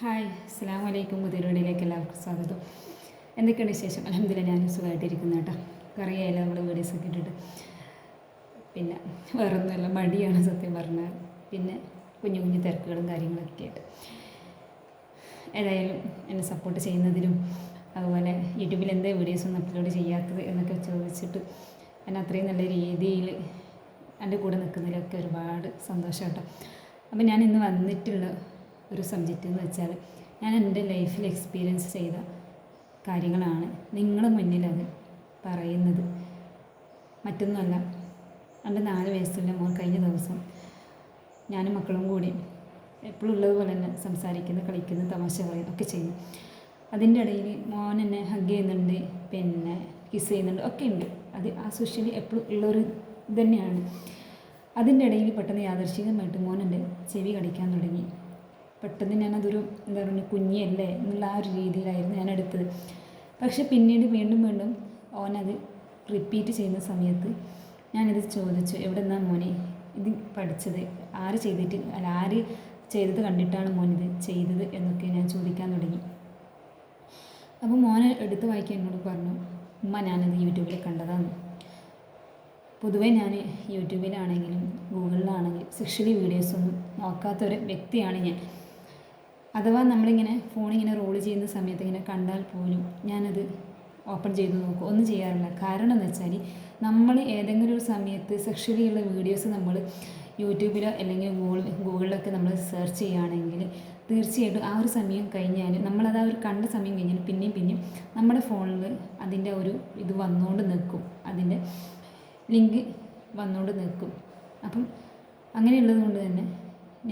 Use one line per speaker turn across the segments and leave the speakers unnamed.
Hi അസ്സാം വലൈക്കും പുതിയൊരുടിയിലേക്ക് എല്ലാവർക്കും സ്വാഗതം. എന്തൊക്കെയാണ് വിശേഷം? അലഹമില്ല ഞാനും സുഖമായിട്ടിരിക്കുന്നു കേട്ടോ. കറിയായാലും നമ്മൾ നമ്മൾ വീഡിയോസൊക്കെ ഇട്ടിട്ട്. പിന്നെ വേറൊന്നുമല്ല മടിയാണ് സത്യം പറഞ്ഞാൽ. പിന്നെ കുഞ്ഞു കുഞ്ഞു തിരക്കുകളും കാര്യങ്ങളൊക്കെ ആയിട്ട് ഏതായാലും എന്നെ സപ്പോർട്ട് ചെയ്യുന്നതിനും അതുപോലെ യൂട്യൂബിൽ എന്താ വീഡിയോസൊന്നും അപ്ലോഡ് ചെയ്യാത്തത് എന്നൊക്കെ ചോദിച്ചിട്ട് എന്നെ അത്രയും നല്ല രീതിയിൽ എന്റെ കൂടെ നിൽക്കുന്നതിലൊക്കെ ഒരുപാട് സന്തോഷം കേട്ടോ. അപ്പം ഞാൻ ഇന്ന് വന്നിട്ടുള്ള ഒരു സബ്ജക്റ്റ് എന്ന് വെച്ചാൽ ഞാൻ എന്റെ ലൈഫിൽ എക്സ്പീരിയൻസ് ചെയ്ത കാര്യങ്ങളാണ് നിങ്ങളുടെ മുന്നിൽ അത് പറയുന്നത്. മറ്റൊന്നുമല്ല എന്റെ നാല് വയസ്സുള്ള മോൻ കഴിഞ്ഞ ദിവസം ഞാനും മക്കളും കൂടി എപ്പോഴും ഉള്ളതുപോലെ തന്നെ സംസാരിക്കുന്നു കളിക്കുന്നു തമാശ പറയുന്നു ഒക്കെ ചെയ്യുന്നു. അതിന്റെ ഇടയിൽ മോൻ എന്നെ ഹഗ് ചെയ്യുന്നുണ്ട് പിന്നെ കിസ് ചെയ്യുന്നുണ്ട് ഒക്കെ ഉണ്ട്. അത് ആ സോഷ്യലി എപ്പോഴും ഉള്ളൊരു തന്നെയാണ്. അതിന്റെ ഇടയിൽ പെട്ടെന്ന് യാദർശികമായിട്ട് മോൻ എന്റെ ചെവി കടിക്കാൻ തുടങ്ങി. പെട്ടെന്ന് ഞാനതൊരു എന്താ പറയുക കുഞ്ഞിയല്ലേ എന്നുള്ള ആ ഒരു രീതിയിലായിരുന്നു ഞാൻ എടുത്തത് പക്ഷെ പിന്നീട് വീണ്ടും വീണ്ടും ഓനത് റിപ്പീറ്റ് ചെയ്യുന്ന സമയത്ത് ഞാനിത് ചോദിച്ചു എവിടെ നിന്നാ മോനെ ഇത് പഠിച്ചത്? ആര് ചെയ്തിട്ട് അല്ല ആര് ചെയ്തത് കണ്ടിട്ടാണ് മോനിത് ചെയ്തത് എന്നൊക്കെ ഞാൻ ചോദിക്കാൻ തുടങ്ങി. അപ്പോൾ മോനെ എടുത്ത് വായിക്കാൻ എന്നോട് പറഞ്ഞു ഉമ്മ ഞാനത് യൂട്യൂബിൽ കണ്ടതാണ്. പൊതുവേ ഞാൻ യൂട്യൂബിലാണെങ്കിലും ഗൂഗിളിലാണെങ്കിലും സെക്ഷലി വീഡിയോസൊന്നും നോക്കാത്തൊരു വ്യക്തിയാണ് ഞാൻ. അഥവാ നമ്മളിങ്ങനെ ഫോണിങ്ങനെ റോൾ ചെയ്യുന്ന സമയത്ത് ഇങ്ങനെ കണ്ടാൽ പോലും ഞാനത് ഓപ്പൺ ചെയ്ത് നോക്കും. ഒന്നും ചെയ്യാറില്ല. കാരണം എന്ന് വെച്ചാൽ നമ്മൾ ഏതെങ്കിലും ഒരു സമയത്ത് സെക്ഷലിയുള്ള വീഡിയോസ് നമ്മൾ യൂട്യൂബിലോ അല്ലെങ്കിൽ ഗൂഗിൾ ഗൂഗിളിലൊക്കെ നമ്മൾ സെർച്ച് ചെയ്യുകയാണെങ്കിൽ തീർച്ചയായിട്ടും ആ ഒരു സമയം കഴിഞ്ഞാൽ നമ്മളത് ആ ഒരു കണ്ട സമയം കഴിഞ്ഞാൽ പിന്നെയും പിന്നെയും നമ്മുടെ ഫോണിൽ അതിന്റെ ഒരു ഇത് വന്നുകൊണ്ട് നിൽക്കും. അതിന്റെ ലിങ്ക് വന്നുകൊണ്ട് നിൽക്കും. അപ്പം അങ്ങനെയുള്ളത് കൊണ്ട് തന്നെ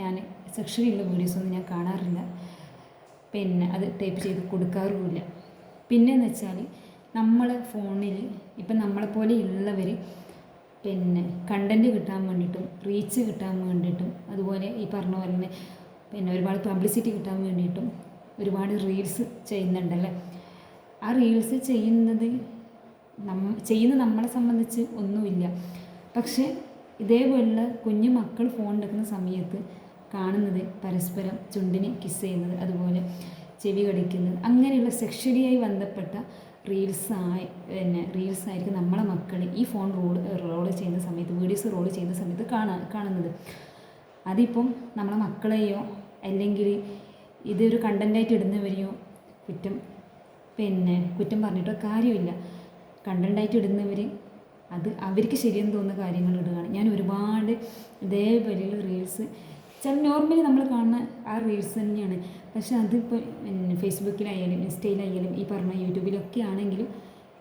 ഞാൻ സെക്ഷലിയുള്ള വീഡിയോസൊന്നും ഞാൻ കാണാറില്ല. പിന്നെ അത് ടൈപ്പ് ചെയ്ത് കൊടുക്കാറുമില്ല. പിന്നെന്ന് വെച്ചാൽ നമ്മൾ ഫോണിൽ ഇപ്പം നമ്മളെപ്പോലെ ഉള്ളവർ പിന്നെ കണ്ടന്റ് കിട്ടാൻ വേണ്ടിയിട്ടും റീച്ച് കിട്ടാൻ വേണ്ടിയിട്ടും അതുപോലെ ഈ പറഞ്ഞ പോലെ തന്നെ പിന്നെ ഒരുപാട് പബ്ലിസിറ്റി കിട്ടാൻ വേണ്ടിയിട്ടും ഒരുപാട് റീൽസ് ചെയ്യുന്നുണ്ടല്ലേ? ആ റീൽസ് ചെയ്യുന്നത് നമ്മ ചെയ്യുന്ന നമ്മളെ സംബന്ധിച്ച് ഒന്നുമില്ല. പക്ഷേ ഇതേപോലുള്ള കുഞ്ഞു മക്കൾ ഫോൺ എടുക്കുന്ന സമയത്ത് കാണുന്നത് പരസ്പരം ചുണ്ടിനെ കിസ് ചെയ്യുന്നത് അതുപോലെ ചെവി കടിക്കുന്നത് അങ്ങനെയുള്ള സെക്ഷലിയായി ബന്ധപ്പെട്ട റീൽസായി പിന്നെ റീൽസായിരിക്കും നമ്മളെ മക്കൾ ഈ ഫോൺ റോൾ റോൾ ചെയ്യുന്ന സമയത്ത് വീഡിയോസ് റോൾ ചെയ്യുന്ന സമയത്ത് കാണാ കാണുന്നത്. അതിപ്പം നമ്മളെ മക്കളെയോ അല്ലെങ്കിൽ ഇതൊരു കണ്ടന്റായിട്ട് ഇടുന്നവരെയോ കുറ്റം പിന്നെ കുറ്റം പറഞ്ഞിട്ടോ കാര്യമില്ല. കണ്ടന്റായിട്ട് ഇടുന്നവർ അത് അവർക്ക് ശരിയെന്ന് തോന്നുന്ന കാര്യങ്ങൾ ഇടുകയാണ്. ഞാൻ ഒരുപാട് ഇതേപോലെയുള്ള റീൽസ് ചില നോർമലി നമ്മൾ കാണുന്ന ആ റീൽസ് തന്നെയാണ്. പക്ഷെ അതിപ്പോൾ ഫേസ്ബുക്കിലായാലും ഇൻസ്റ്റയിലായാലും ഈ പറഞ്ഞ യൂട്യൂബിലൊക്കെ ആണെങ്കിലും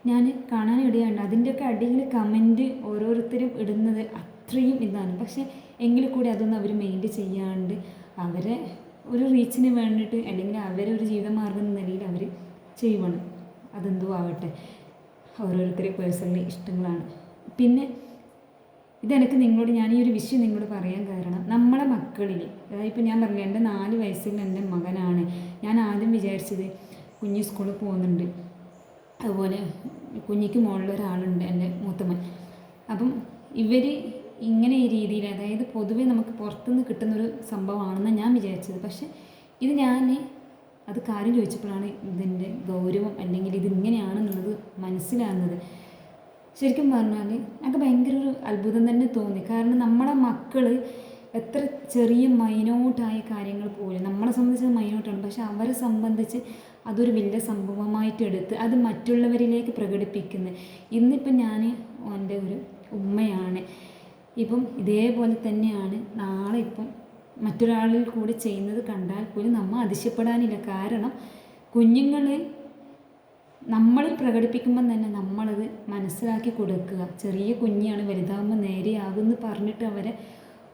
ഞാൻ കാണാൻ കാണാനിടയുണ്ട് അതിന്റെയൊക്കെ അടിയിൽ കമന്റ് ഓരോരുത്തരും ഇടുന്നത് അത്രയും ഇതാണ്. പക്ഷേ എങ്കിൽ കൂടി അതൊന്നും അവർ മെയിന്റ് ചെയ്യാണ്ട് അവരെ ഒരു റീച്ചിന് വേണ്ടിയിട്ട് അല്ലെങ്കിൽ അവരെ ഒരു ജീവിതമാർഗം എന്ന നിലയിൽ അവർ ചെയ്യുവാണ്. അതെന്തോ ആവട്ടെ. ഓരോരുത്തരെ പേഴ്സണലി ഇഷ്ടങ്ങളാണ്. പിന്നെ ഇതെനിക്ക് നിങ്ങളോട് ഞാൻ ഈ ഒരു വിഷയം നിങ്ങളോട് പറയാൻ കാരണം നമ്മളെ മക്കളിൽ അതായത് ഇപ്പോൾ ഞാൻ പറഞ്ഞു എന്റെ നാല് വയസ്സിൽ എന്റെ മകനാണ്. ഞാൻ ആദ്യം വിചാരിച്ചത് കുഞ്ഞ് സ്കൂളിൽ പോകുന്നുണ്ട്. അതുപോലെ കുഞ്ഞിക്ക് മുകളിൽ ഒരാളുണ്ട് എന്റെ മൂത്തമ്മൻ അപ്പം ഇവർ ഇങ്ങനെ ഈ രീതിയിൽ അതായത് പൊതുവേ നമുക്ക് പുറത്തുനിന്ന് കിട്ടുന്നൊരു സംഭവമാണെന്ന് ഞാൻ വിചാരിച്ചത്. പക്ഷേ ഇത് ഞാൻ അത് കാര്യം ചോദിച്ചപ്പോഴാണ് ഇതിന്റെ ഗൗരവം അല്ലെങ്കിൽ ഇതിങ്ങനെയാണെന്നുള്ളത് മനസ്സിലാകുന്നത്. ശരിക്കും പറഞ്ഞാൽ എനിക്ക് ഭയങ്കര ഒരു അത്ഭുതം തന്നെ തോന്നി. കാരണം നമ്മളെ മക്കൾ എത്ര ചെറിയ മൈനോട്ടായ കാര്യങ്ങൾ പോലും നമ്മളെ സംബന്ധിച്ച് മൈനോട്ടാണ് പക്ഷെ അവരെ സംബന്ധിച്ച് അതൊരു വലിയ സംഭവമായിട്ട് എടുത്ത് അത് മറ്റുള്ളവരിലേക്ക് പ്രകടിപ്പിക്കുന്നത് ഇന്നിപ്പം ഞാൻ എന്റെ ഒരു ഉമ്മയാണ്. ഇപ്പം ഇതേപോലെ തന്നെയാണ് നാളെ ഇപ്പം മറ്റൊരാളിൽ കൂടി ചെയ്യുന്നത് കണ്ടാൽ പോലും നമ്മൾ അതിശയപ്പെടാനില്ല. കാരണം കുഞ്ഞുങ്ങൾ നമ്മളിൽ പ്രകടിപ്പിക്കുമ്പം തന്നെ നമ്മളത് മനസ്സിലാക്കി കൊടുക്കുക. ചെറിയ കുഞ്ഞാണ് വലുതാകുമ്പോൾ നേരെയാകുമെന്ന് പറഞ്ഞിട്ട് അവരെ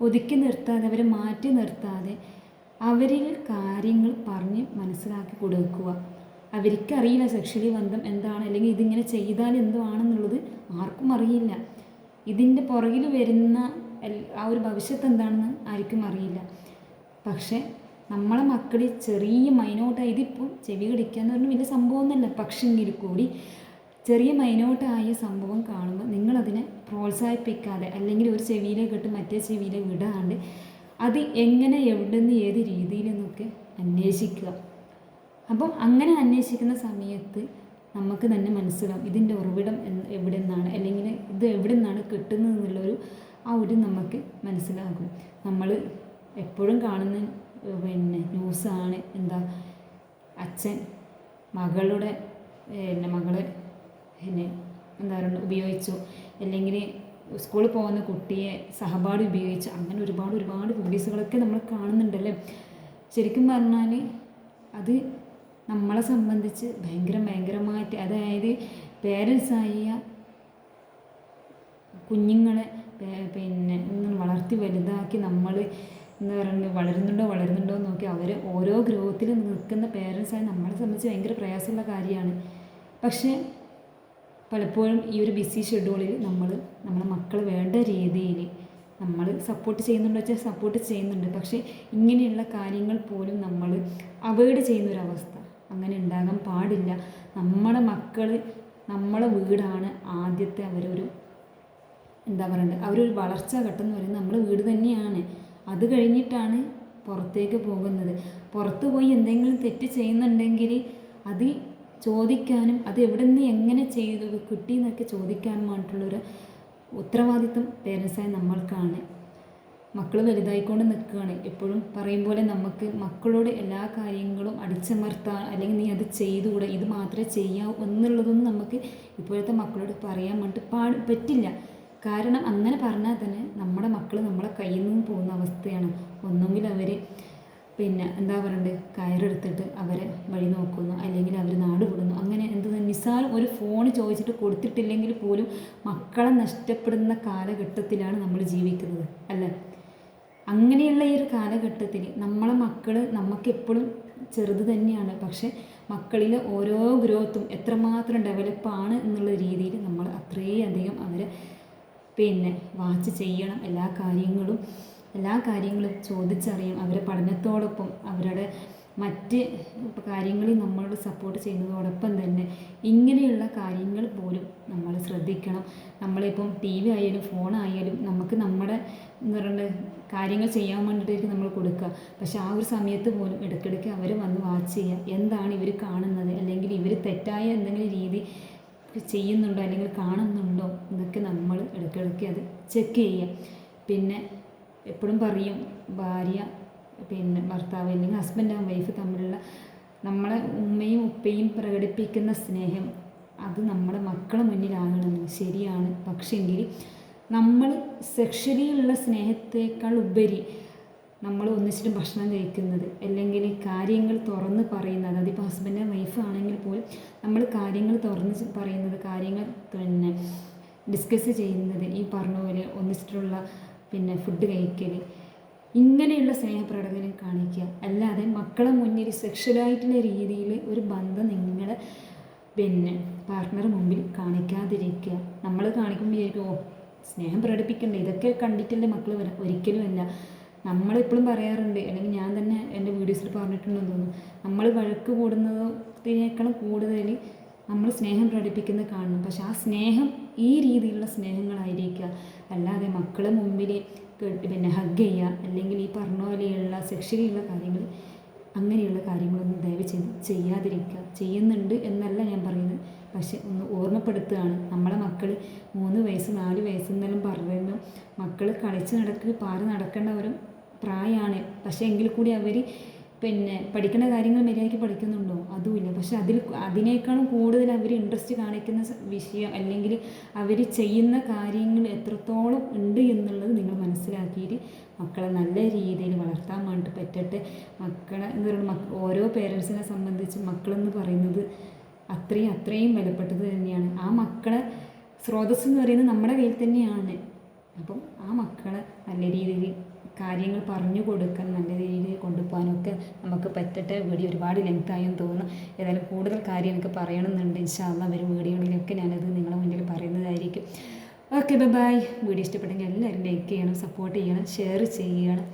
ഒതുക്കി നിർത്താതെ അവരെ മാറ്റി നിർത്താതെ അവരിൽ കാര്യങ്ങൾ പറഞ്ഞ് മനസ്സിലാക്കി കൊടുക്കുക. അവർക്കറിയില്ല സെക്ഷലി ബന്ധം എന്താണ് അല്ലെങ്കിൽ ഇതിങ്ങനെ ചെയ്താൽ എന്തോ ആണെന്നുള്ളത് ആർക്കും അറിയില്ല. ഇതിന്റെ പുറകിൽ വരുന്ന ആ ഒരു ഭവിഷ്യത്ത് എന്താണെന്ന് ആർക്കും അറിയില്ല. പക്ഷേ നമ്മളെ മക്കൾ ചെറിയ മൈനോട്ടായത് ഇതിപ്പോൾ ചെവി കടിക്കുക എന്ന് പറഞ്ഞാൽ വലിയ സംഭവമൊന്നുമല്ല. പക്ഷെങ്കിൽ കൂടി ചെറിയ മൈനോട്ടായ സംഭവം കാണുമ്പോൾ നിങ്ങളതിനെ പ്രോത്സാഹിപ്പിക്കാതെ അല്ലെങ്കിൽ ഒരു ചെവിയിലെ കെട്ട് മറ്റേ ചെവിയിലെ വിടാണ്ട് അത് എങ്ങനെ എവിടെന്ന് ഏത് രീതിയിലെന്നൊക്കെ അന്വേഷിക്കുക. അപ്പം അങ്ങനെ അന്വേഷിക്കുന്ന സമയത്ത് നമുക്ക് തന്നെ മനസ്സിലാവും ഇതിന്റെ ഉറവിടം എവിടെ നിന്നാണ് അല്ലെങ്കിൽ ഇത് എവിടെ നിന്നാണ് കിട്ടുന്നത് എന്നുള്ളൊരു ആ ഒരു നമുക്ക് മനസ്സിലാകും. നമ്മൾ എപ്പോഴും കാണുന്ന പിന്നെ ന്യൂസാണ്. എന്താ അച്ഛൻ മകളുടെ പിന്നെ മകളെ പിന്നെ എന്താ പറയുക ഉപയോഗിച്ചു. അല്ലെങ്കിൽ സ്കൂളിൽ പോകുന്ന കുട്ടിയെ സഹപാഠി ഉപയോഗിച്ചു അങ്ങനെ ഒരുപാട് ഒരുപാട് പോലീസുകളൊക്കെ നമ്മൾ കാണുന്നുണ്ടല്ലേ? ശരിക്കും പറഞ്ഞാൽ അത് നമ്മളെ സംബന്ധിച്ച് ഭയങ്കര ഭയങ്കരമായിട്ട് അതായത് പേരൻസായ കുഞ്ഞുങ്ങളെ പിന്നെ വളർത്തി വലുതാക്കി നമ്മൾ എന്ന് പറയുന്നത് വളരുന്നുണ്ടോ വളരുന്നുണ്ടോ എന്ന് നോക്കി അവർ ഓരോ ഗ്രോത്തിൽ നിൽക്കുന്ന പേരൻസായി നമ്മളെ സംബന്ധിച്ച് ഭയങ്കര പ്രയാസമുള്ള കാര്യമാണ്. പക്ഷേ പലപ്പോഴും ഈ ഒരു ബിസി ഷെഡ്യൂളിൽ നമ്മൾ നമ്മളെ മക്കൾ വേണ്ട രീതിയിൽ നമ്മൾ സപ്പോർട്ട് ചെയ്യുന്നുണ്ടോ വെച്ചാൽ സപ്പോർട്ട് ചെയ്യുന്നുണ്ട്. പക്ഷേ ഇങ്ങനെയുള്ള കാര്യങ്ങൾ പോലും നമ്മൾ അവോയ്ഡ് ചെയ്യുന്നൊരവസ്ഥ അങ്ങനെ ഉണ്ടാകാൻ പാടില്ല. നമ്മുടെ മക്കൾ നമ്മളെ വീടാണ് ആദ്യത്തെ അവരൊരു എന്താ പറയണ്ടത് അവരൊരു വളർച്ചാ ഘട്ടം എന്ന് പറയുന്നത് നമ്മുടെ വീട് തന്നെയാണ്. അത് കഴിഞ്ഞിട്ടാണ് പുറത്തേക്ക് പോകുന്നത്. പുറത്ത് പോയി എന്തെങ്കിലും തെറ്റ് ചെയ്യുന്നുണ്ടെങ്കിൽ അത് ചോദിക്കാനും അത് എവിടെ നിന്ന് എങ്ങനെ ചെയ്തു കിട്ടി എന്നൊക്കെ ചോദിക്കാനും വേണ്ടിയിട്ടുള്ളൊരു ഉത്തരവാദിത്വം പേരൻസായി നമ്മൾക്കാണ്. മക്കൾ വലുതായിക്കൊണ്ട് നിൽക്കുകയാണ്. എപ്പോഴും പറയും പോലെ നമുക്ക് മക്കളോട് എല്ലാ കാര്യങ്ങളും അടിച്ചമർത്താൻ അല്ലെങ്കിൽ നീ അത് ചെയ്തുകൂടെ ഇത് മാത്രമേ ചെയ്യാവൂ എന്നുള്ളതൊന്നും നമുക്ക് ഇപ്പോഴത്തെ മക്കളോട് പറയാൻ വേണ്ടി പാ പറ്റില്ല. കാരണം അങ്ങനെ പറഞ്ഞാൽ തന്നെ നമ്മുടെ മക്കൾ നമ്മളെ കയ്യിൽ നിന്ന് പോകുന്ന അവസ്ഥയാണ്. ഒന്നുകിൽ അവർ പിന്നെ എന്താ പറയണ്ടത് കയറെടുത്തിട്ട് അവരെ വഴി നോക്കുന്നു അല്ലെങ്കിൽ അവർ നാട് വിടുന്നു. അങ്ങനെ എന്ത് നിസ്സാരം ഒരു ഫോൺ ചോദിച്ചിട്ട് കൊടുത്തിട്ടില്ലെങ്കിൽ പോലും മക്കളെ നഷ്ടപ്പെടുന്ന കാലഘട്ടത്തിലാണ് നമ്മൾ ജീവിക്കുന്നത് അല്ലേ? അങ്ങനെയുള്ള ഈ ഒരു കാലഘട്ടത്തിൽ നമ്മളെ മക്കൾ നമുക്കെപ്പോഴും ചെറുത് തന്നെയാണ്. പക്ഷെ മക്കളിലെ ഓരോ ഗ്രോത്തും എത്രമാത്രം ഡെവലപ്പാണ് എന്നുള്ള രീതിയിൽ നമ്മൾ അത്രയധികം അവരെ പിന്നെ വാച്ച് ചെയ്യണം. എല്ലാ കാര്യങ്ങളും എല്ലാ കാര്യങ്ങളും ചോദിച്ചറിയണം. അവരെ പഠനത്തോടൊപ്പം അവരുടെ മറ്റ് കാര്യങ്ങളിൽ നമ്മളോട് സപ്പോർട്ട് ചെയ്യുന്നതോടൊപ്പം തന്നെ ഇങ്ങനെയുള്ള കാര്യങ്ങൾ പോലും നമ്മൾ ശ്രദ്ധിക്കണം. നമ്മളിപ്പം ടി വി ആയാലും ഫോണായാലും നമുക്ക് നമ്മുടെ എന്ന് പറയുന്നത് കാര്യങ്ങൾ ചെയ്യാൻ വേണ്ടിയിട്ട് നമ്മൾ കൊടുക്കുക. പക്ഷേ ആ ഒരു സമയത്ത് പോലും ഇടയ്ക്കിടയ്ക്ക് അവർ വന്ന് വാച്ച് ചെയ്യുക. എന്താണ് ഇവർ കാണുന്നത്? അല്ലെങ്കിൽ ഇവർ തെറ്റായ എന്തെങ്കിലും രീതി ചെയ്യുന്നുണ്ടോ? അല്ലെങ്കിൽ കാണുന്നുണ്ടോ? എന്നൊക്കെ നമ്മൾ ഇടയ്ക്കിടയ്ക്ക് അത് ചെക്ക് ചെയ്യുക. പിന്നെ എപ്പോഴും പറയും ഭാര്യ പിന്നെ ഭർത്താവ് അല്ലെങ്കിൽ ഹസ്ബൻഡ് ആൻഡ് വൈഫ് തമ്മിലുള്ള നമ്മളെ ഉമ്മയും ഉപ്പയും പ്രകടിപ്പിക്കുന്ന സ്നേഹം അത് നമ്മുടെ മക്കളെ മുന്നിലാകണം. ശരിയാണ്. പക്ഷെങ്കിൽ നമ്മൾ സെക്ഷലിയുള്ള സ്നേഹത്തേക്കാൾ ഉപരി നമ്മൾ ഒന്നിച്ചിട്ട് ഭക്ഷണം കഴിക്കുന്നത് അല്ലെങ്കിൽ കാര്യങ്ങൾ തുറന്ന് പറയുന്നത് അതിപ്പോൾ ഹസ്ബൻഡ് വൈഫ് ആണെങ്കിൽ പോലും നമ്മൾ കാര്യങ്ങൾ തുറന്ന് പറയുന്നത് കാര്യങ്ങൾ പിന്നെ ഡിസ്കസ് ചെയ്യുന്നത് ഈ പറഞ്ഞ പോലെ ഒന്നിച്ചിട്ടുള്ള പിന്നെ ഫുഡ് കഴിക്കൽ ഇങ്ങനെയുള്ള സ്നേഹപ്രകടനം കാണിക്കുക. അല്ലാതെ മക്കളെ മുന്നിൽ സെക്ഷലായിട്ടുള്ള രീതിയിൽ ഒരു ബന്ധം നിങ്ങൾ പിന്നെ പാർട്ട്ണർ മുമ്പിൽ കാണിക്കാതിരിക്കുക. നമ്മൾ കാണിക്കുമ്പോൾ വിചാരിക്കും ഓ സ്നേഹം പ്രകടിപ്പിക്കണ്ടേ. ഇതൊക്കെ കണ്ടിട്ടല്ലേ മക്കൾ ഒരിക്കലും അല്ല. നമ്മളെപ്പോഴും പറയാറുണ്ട് അല്ലെങ്കിൽ ഞാൻ തന്നെ എന്റെ വീഡിയോസിൽ പറഞ്ഞിട്ടുണ്ടെന്ന് തോന്നുന്നു നമ്മൾ വഴക്ക് കൂടുന്നതിനേക്കാളും കൂടുതൽ നമ്മൾ സ്നേഹം പ്രകടിപ്പിക്കുന്നത് കാണണം. പക്ഷെ ആ സ്നേഹം ഈ രീതിയിലുള്ള സ്നേഹങ്ങളായിരിക്കുക. അല്ലാതെ മക്കളെ മുമ്പിൽ പിന്നെ ഹഗ് ചെയ്യുക അല്ലെങ്കിൽ ഈ പറഞ്ഞ പോലെയുള്ള സെക്ഷലിയുള്ള കാര്യങ്ങൾ അങ്ങനെയുള്ള കാര്യങ്ങളൊന്നും ദയവ് ചെയ്ത് ചെയ്യാതിരിക്കുക. ചെയ്യുന്നുണ്ട് എന്നല്ല ഞാൻ പറയുന്നത്. പക്ഷെ ഒന്ന് ഓർമ്മപ്പെടുത്തുകയാണ്. നമ്മളെ മക്കൾ മൂന്ന് വയസ്സ് നാല് വയസ്സ് എന്നെല്ലാം പറയുമ്പോൾ മക്കൾ കളിച്ച് നടക്കുക പാറി നടക്കേണ്ടവരും പ്രായമാണ് പക്ഷേ എങ്കിൽ കൂടി അവർ പിന്നെ പഠിക്കുന്ന കാര്യങ്ങൾ മര്യാദയ്ക്ക് പഠിക്കുന്നുണ്ടോ? അതുമില്ല. പക്ഷെ അതിൽ അതിനേക്കാളും കൂടുതൽ അവർ ഇൻട്രസ്റ്റ് കാണിക്കുന്ന വിഷയം അല്ലെങ്കിൽ അവർ ചെയ്യുന്ന കാര്യങ്ങൾ എത്രത്തോളം ഉണ്ട് എന്നുള്ളത് നിങ്ങൾ മനസ്സിലാക്കിയിട്ട് മക്കളെ നല്ല രീതിയിൽ വളർത്താൻ വേണ്ടി പറ്റട്ടെ. മക്കളെ എന്ന് പറയുന്നത് ഓരോ പേരൻസിനെ സംബന്ധിച്ച് മക്കളെന്ന് പറയുന്നത് അത്രയും അത്രയും വിലപ്പെട്ടത് തന്നെയാണ്. ആ മക്കളെ സ്രോതസ്സെന്ന് പറയുന്നത് നമ്മുടെ കയ്യിൽ തന്നെയാണ്. അപ്പം ആ മക്കളെ നല്ല രീതിയിൽ കാര്യങ്ങൾ പറഞ്ഞു കൊടുക്കാൻ നല്ല രീതിയിൽ കൊണ്ടുപോകാനൊക്കെ നമുക്ക് പറ്റട്ടെ. വീഡിയോ ഒരുപാട് ലെങ്തായെന്ന് തോന്നുന്നു. ഏതായാലും കൂടുതൽ കാര്യം എനിക്ക് പറയണമെന്നുണ്ട്. ഇൻഷാല്ല വരും വീഡിയോകളിലൊക്കെ ഞാനത് നിങ്ങളുടെ മുന്നിൽ പറയുന്നതായിരിക്കും. ഓക്കെ ബൈ വീഡിയോ ഇഷ്ടപ്പെട്ടെങ്കിൽ എല്ലാവരും ലൈക്ക് ചെയ്യണം സപ്പോർട്ട് ചെയ്യണം ഷെയർ ചെയ്യണം.